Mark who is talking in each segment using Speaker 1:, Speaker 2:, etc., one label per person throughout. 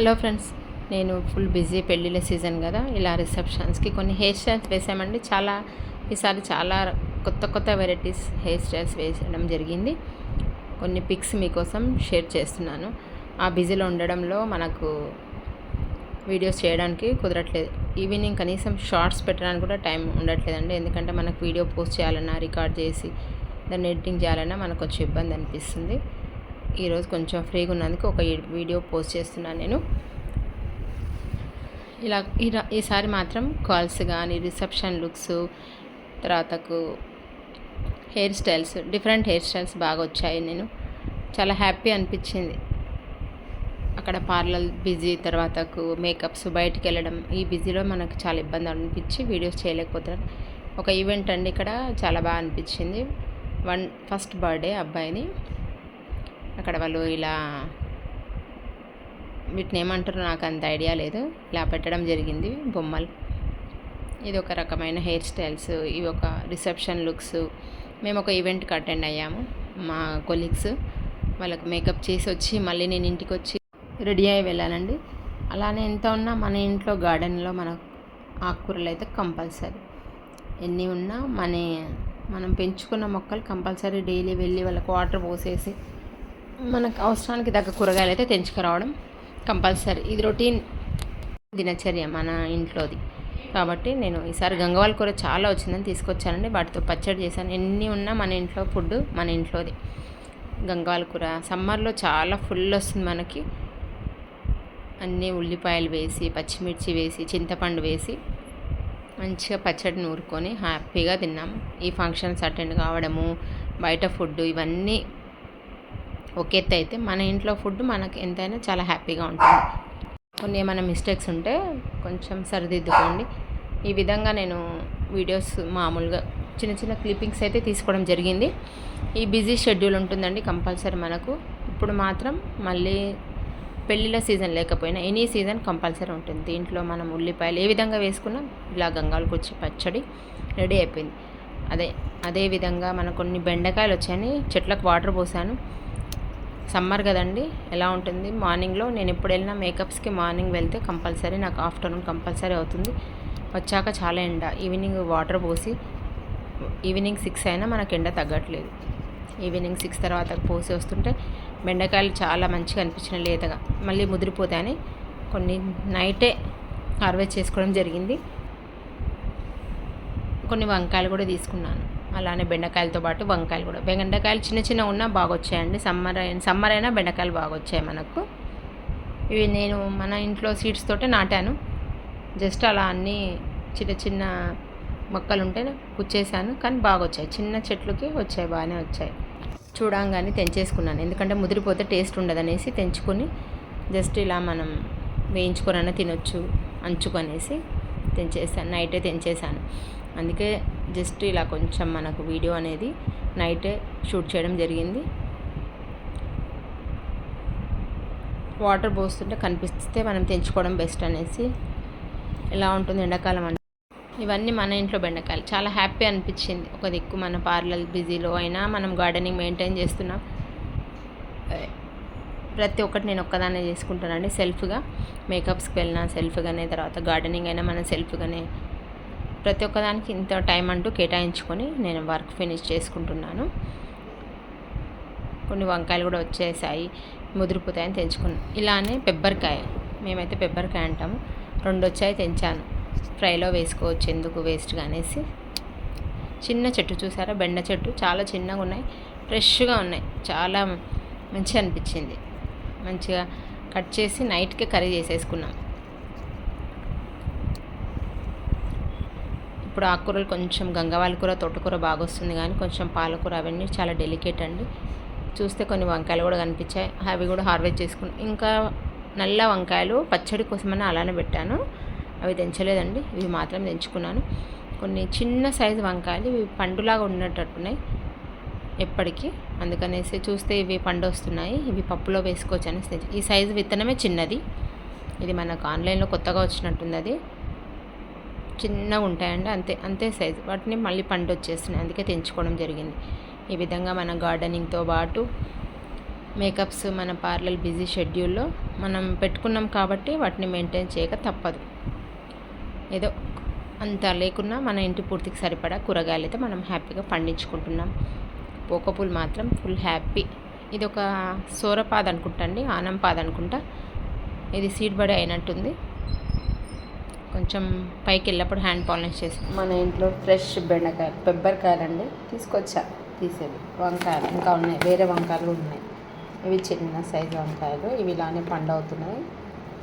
Speaker 1: Hello friends నేను full busy పెళ్ళిళ్ళ season కదా ఇలా రిసెప్షన్స్కి కొన్ని హెయిర్ స్టైల్స్ వేసామండి. చాలా ఈసారి చాలా కొత్త కొత్త వెరైటీస్ హెయిర్ స్టైల్స్ వేసడం జరిగింది. కొన్ని పిక్స్ మీకోసం షేర్ చేస్తున్నాను. ఆ బిజీలో ఉండడంలో మనకు వీడియోస్ చేయడానికి కుదరట్లేదు. ఈవినింగ్ కనీసం షార్ట్స్ పెట్టడానికి కూడా టైం ఉండట్లేదండి. ఎందుకంటే మనకు వీడియో పోస్ట్ చేయాలన్నా రికార్డ్ చేసి దాన్ని ఎడిటింగ్ చేయాలన్నా మనకు కొంచెం ఇబ్బంది అనిపిస్తుంది. ఈరోజు కొంచెం ఫ్రీగా ఉన్నందుకు ఒక వీడియో పోస్ట్ చేస్తున్నాను నేను. ఇలా ఈసారి మాత్రం కాల్స్ కానీ reception looks తర్వాతకు hair styles different hair styles బాగా వచ్చాయి నేను. చాలా హ్యాపీ అనిపించింది. అక్కడ పార్లర్ బిజీ తర్వాతకు మేకప్స్ బయటికి వెళ్ళడం ఈ బిజీలో మనకు చాలా ఇబ్బంది అనిపించి వీడియోస్ చేయలేకపోతున్నాను ఒక ఈవెంట్ అండి ఇక్కడ చాలా బాగా అనిపించింది. వన్ ఫస్ట్ బర్త్డే అబ్బాయిని. అక్కడ వాళ్ళు ఇలా వీటిని ఏమంటారో నాకు అంత ఐడియా లేదు. ఇలా పెట్టడం జరిగింది బొమ్మలు. ఇది ఒక రకమైన హెయిర్ స్టైల్స్ ఇవి ఒక రిసెప్షన్ లుక్స్. మేము ఒక ఈవెంట్కి అటెండ్ అయ్యాము. మా కొలీగ్స్ వాళ్ళకి మేకప్ చేసి వచ్చి మళ్ళీ నేను ఇంటికి వచ్చి రెడీ అయ్యి వెళ్ళానండి. అలానే ఎంత ఉన్నా మన ఇంట్లో గార్డెన్లో మన ఆకుకూరలు అయితే కంపల్సరీ. ఎన్ని ఉన్నా మన మనం పెంచుకున్న మొక్కలు కంపల్సరీ డైలీ వెళ్ళి వాళ్ళకి వాటర్ పోసేసి మనకు అవసరానికి తగ్గ కూరగాయలు అయితే తెంచుకురావడం కంపల్సరీ. ఇది రొటీన్ దినచర్య మన ఇంట్లోది. కాబట్టి నేను ఈసారి గంగవాల కూర చాలా వచ్చిందని తీసుకొచ్చానండి. వాటితో పచ్చడి చేశాను. ఎన్ని ఉన్నా మన ఇంట్లో ఫుడ్ మన ఇంట్లోది. గంగవాల కూర సమ్మర్లో చాలా ఫుల్ వస్తుంది మనకి. అన్నీ ఉల్లిపాయలు వేసి పచ్చిమిర్చి వేసి చింతపండు వేసి మంచిగా పచ్చడి నూరుకొని హ్యాపీగా తిన్నాము. ఈ ఫంక్షన్స్ అటెండ్ కావడము బయట ఫుడ్ ఇవన్నీ ఒక ఎత్తు అయితే మన ఇంట్లో ఫుడ్ మనకు ఎంతైనా చాలా హ్యాపీగా ఉంటుంది. కొన్ని ఏమైనా మిస్టేక్స్ ఉంటే కొంచెం సరిదిద్దుకోండి. ఈ విధంగా నేను వీడియోస్ మామూలుగా చిన్న చిన్న క్లిప్పింగ్స్ అయితే తీసుకోవడం జరిగింది. ఈ బిజీ షెడ్యూల్ ఉంటుందండి కంపల్సరీ మనకు. ఇప్పుడు మాత్రం మళ్ళీ పెళ్ళిళ్ళ సీజన్ లేకపోయినా ఎనీ సీజన్ కంపల్సరీ ఉంటుంది. దీంట్లో మనం ఉల్లిపాయలు ఏ విధంగా వేసుకున్నా ఇలా గంగాలకు వచ్చి పచ్చడి రెడీ అయిపోయింది. అదే అదే విధంగా మనకు కొన్ని బెండకాయలు వచ్చాయని చెట్లకు వాటర్ పోసాను. సమ్మర్ కదండి ఎలా ఉంటుంది? మార్నింగ్లో నేను ఎప్పుడు వెళ్ళినా మేకప్స్కి మార్నింగ్ వెళ్తే కంపల్సరీ నాకు ఆఫ్టర్నూన్ కంపల్సరీ అవుతుంది. వచ్చాక చాలా ఎండ ఈవినింగ్ వాటర్ పోసి ఈవినింగ్ సిక్స్ అయినా మనకు ఎండ తగ్గట్లేదు. ఈవినింగ్ సిక్స్ తర్వాత పోసి వస్తుంటే బెండకాయలు చాలా మంచిగా అనిపించిన లేతగా మళ్ళీ ముదిరిపోతాయని కొన్ని నైటే హార్వెస్ట్ చేసుకోవడం జరిగింది. కొన్ని వంకాయలు కూడా తీసుకున్నాను. అలానే బెండకాయలతో పాటు వంకాయలు కూడా. బెండకాయలు చిన్న చిన్న ఉన్నా బాగా వచ్చాయండి సమ్మర్ అయిన సమ్మర్ అయినా బెండకాయలు బాగా వచ్చాయి మనకు. ఇవి నేను మన ఇంట్లో సీడ్స్ తోటే నాటాను. జస్ట్ అలా అన్నీ చిన్న చిన్న మొక్కలు ఉంటే కుచ్చేసాను కానీ బాగా వచ్చాయి చిన్న చెట్లకి వచ్చాయి బాగానే వచ్చాయి. చూడంగానే తెంచేసుకున్నాను. ఎందుకంటే ముదిరిపోతే టేస్ట్ ఉండదనేసి తెంచుకొని జస్ట్ ఇలా మనం వేయించుకొనైనా తినొచ్చు అంచుకొనేసి తెంచేసాను నైటే తెంచేసాను. అందుకే జస్ట్ ఇలా కొంచెం మనకు వీడియో అనేది నైటే షూట్ చేయడం జరిగింది. వాటర్ పోస్తుంటే కనిపిస్తే మనం తెంచుకోవడం బెస్ట్ అనేసి ఎలా ఉంటుంది ఎండాకాలం అంటే. ఇవన్నీ మన ఇంట్లో బెండకాయలు. చాలా హ్యాపీ అనిపించింది. ఒక దిక్కు మన పార్లర్ బిజీలో అయినా మనం గార్డెనింగ్ మెయింటైన్ చేస్తున్నాం. ప్రతి ఒక్కటి నేను ఒక్కదాన్నే చేసుకుంటానండి సెల్ఫ్గా. మేకప్స్కి వెళ్ళినా సెల్ఫ్గానే తర్వాత గార్డెనింగ్ అయినా మనం సెల్ఫ్గానే ప్రతి ఒక్కదానికి ఇంత టైం అంటూ కేటాయించుకొని నేను వర్క్ ఫినిష్ చేసుకుంటున్నాను. కొన్ని వంకాయలు కూడా వచ్చేసాయి ముదిరిపోతాయని తెంచుకున్నాను ఇలానే పెబ్బరికాయ మేమైతే పెబ్బరికాయ అంటాము. రెండు వచ్చాయి తెంచాను ఫ్రైలో వేసుకోవచ్చు ఎందుకు వేస్ట్గా అనేసి. చిన్న చెట్టు చూసారా? బెండ చెట్టు. చాలా చిన్నగా ఉన్నాయి. ఫ్రెష్గా ఉన్నాయి. చాలా మంచిగా అనిపించింది. మంచిగా కట్ చేసి నైట్కే కర్రీ చేసేసుకున్నాం. ఇప్పుడు ఆకుకూరలు కొంచెం గంగవాల కూర తోటకూర బాగా వస్తుంది కానీ కొంచెం పాలకూర అవన్నీ చాలా డెలికేట్ అండి. చూస్తే కొన్ని వంకాయలు కూడా కనిపించాయి. అవి కూడా హార్వెస్ట్ చేసుకున్నాం ఇంకా నల్ల వంకాయలు పచ్చడి కోసమని అలానే పెట్టాను. అవి తెంచలేదండి ఇవి మాత్రం తెంచుకున్నాను కొన్ని చిన్న సైజు వంకాయలు ఇవి పండులాగా ఉన్నట్టున్నాయి ఎప్పటికీ. అందుకనేసి చూస్తే ఇవి పండు వస్తున్నాయి ఇవి పప్పులో వేసుకోవచ్చు అనేసి ఈ సైజు విత్తనమే చిన్నది. ఇది మనకు ఆన్లైన్లో కొత్తగా వచ్చినట్టుంది అది చిన్నగా ఉంటాయండి. అంతే అంతే సైజు వాటిని మళ్ళీ పండు వచ్చేస్తున్నాయి అందుకే తెంచుకోవడం జరిగింది. ఈ విధంగా మన గార్డెనింగ్తో పాటు మేకప్స్ మన పార్లర్ బిజీ షెడ్యూల్లో మనం పెట్టుకున్నాం కాబట్టి వాటిని మెయింటైన్ చేయక తప్పదు. ఏదో అంత లేకున్నా మన ఇంటి పూర్తికి సరిపడా కూరగాయలు అయితే మనం హ్యాపీగా పండించుకుంటున్నాం. పోకపూలు మాత్రం ఫుల్ హ్యాపీ ఇది ఒక సోరపాద అనుకుంటా అండి. ఆనంపాద అనుకుంటా ఇది సీడ్ బడి అయినట్టుంది. కొంచెం పైకి వెళ్ళినప్పుడు హ్యాండ్ పాలిష్ చేసి. మన ఇంట్లో ఫ్రెష్ బెండకాయ పెబ్బరికాయలు అండి తీసుకొచ్చా తీసేది. వంకాయలు ఇంకా ఉన్నాయి. వేరే వంకాయలు ఉన్నాయి. ఇవి చిన్న సైజు వంకాయలు. ఇవి ఇలానే పండవుతున్నాయి.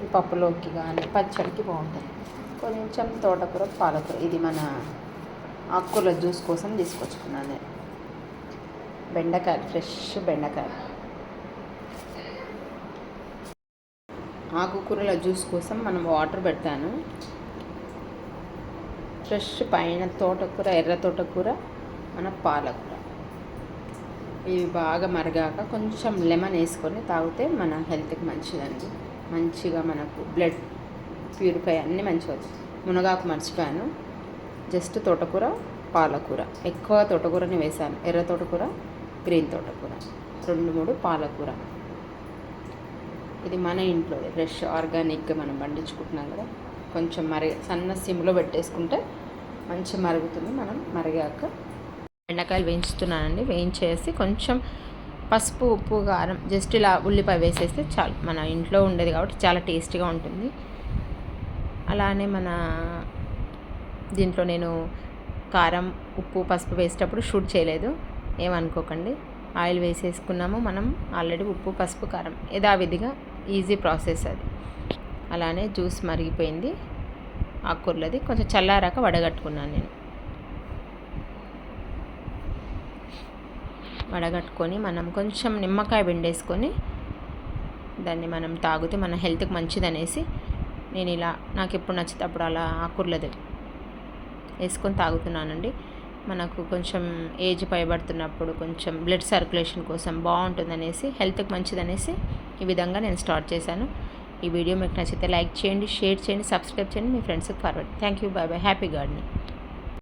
Speaker 1: ఈ పప్పులోకి కానీ పచ్చడికి బాగుంటాయి. కొంచెం తోటకూర పాలకూర. ఇది మన ఆకుకూరల జ్యూస్ కోసం తీసుకొచ్చుకున్నాను నేను. బెండకాయలు ఫ్రెష్ బెండకాయలు. ఆకుకూరల జ్యూస్ కోసం మనం వాటర్ పెడతాను. ఫ్రెష్ పైన తోటకూర ఎర్ర తోటకూర మన పాలకూర. ఇవి బాగా మరగాక కొంచెం లెమన్ వేసుకొని తాగితే మన హెల్త్కి మంచిదండి. మంచిగా మనకు బ్లడ్ ప్యూరిఫై అన్నీ మంచిగా వచ్చాయి మునగాకు మర్చిపోయాను. జస్ట్ తోటకూర పాలకూర. ఎక్కువ తోటకూరని వేసాను ఎర్ర తోటకూర గ్రీన్ తోటకూర. రెండు మూడు పాలకూర. ఇది మన ఇంట్లో ఫ్రెష్ ఆర్గానిక్గా మనం పండించుకుంటున్నాం కదా. కొంచెం మరిగ సన్న సిమ్లో పెట్టేసుకుంటే మంచి మరుగుతుంది. మనం మరిగాక బెండకాయలు వేయించుతున్నానండి. వేయించేసి కొంచెం పసుపు ఉప్పు కారం జస్ట్ ఇలా ఉల్లిపాయ వేసేస్తే చాలు. మన ఇంట్లో ఉండేది కాబట్టి చాలా టేస్టీగా ఉంటుంది. అలానే మన దీంట్లో నేను కారం ఉప్పు పసుపు వేసేటప్పుడు షూట్ చేయలేదు. ఏమనుకోకండి. ఆయిల్ వేసేసుకున్నాము మనం. ఆల్రెడీ ఉప్పు పసుపు కారం యథావిధిగా ఈజీ ప్రాసెస్ అది. అలానే జ్యూస్ మరిగిపోయింది. ఆకుకూరలది కొంచెం చల్లారాక వడగట్టుకున్నాను నేను. వడగట్టుకొని మనం కొంచెం నిమ్మకాయ పిండేసుకొని దాన్ని మనం తాగితే మన హెల్త్కి మంచిది అనేసి నేను ఇలా నాకు ఎప్పుడు నచ్చితే అప్పుడు అలా ఆకుర్లది వేసుకొని తాగుతున్నానండి. మనకు కొంచెం ఏజ్ పైబడుతున్నప్పుడు కొంచెం బ్లడ్ సర్క్యులేషన్ కోసం బాగుంటుందనేసి హెల్త్కి మంచిదనేసి ఈ విధంగా నేను స్టార్ట్ చేశాను. ఈ వీడియో మీకు నచ్చితే లైక్ చేయండి షేర్ చేయండి సబ్స్క్రైబ్ చేయండి. మీ ఫ్రెండ్స్కి forward. Thank you bye bye happy gardening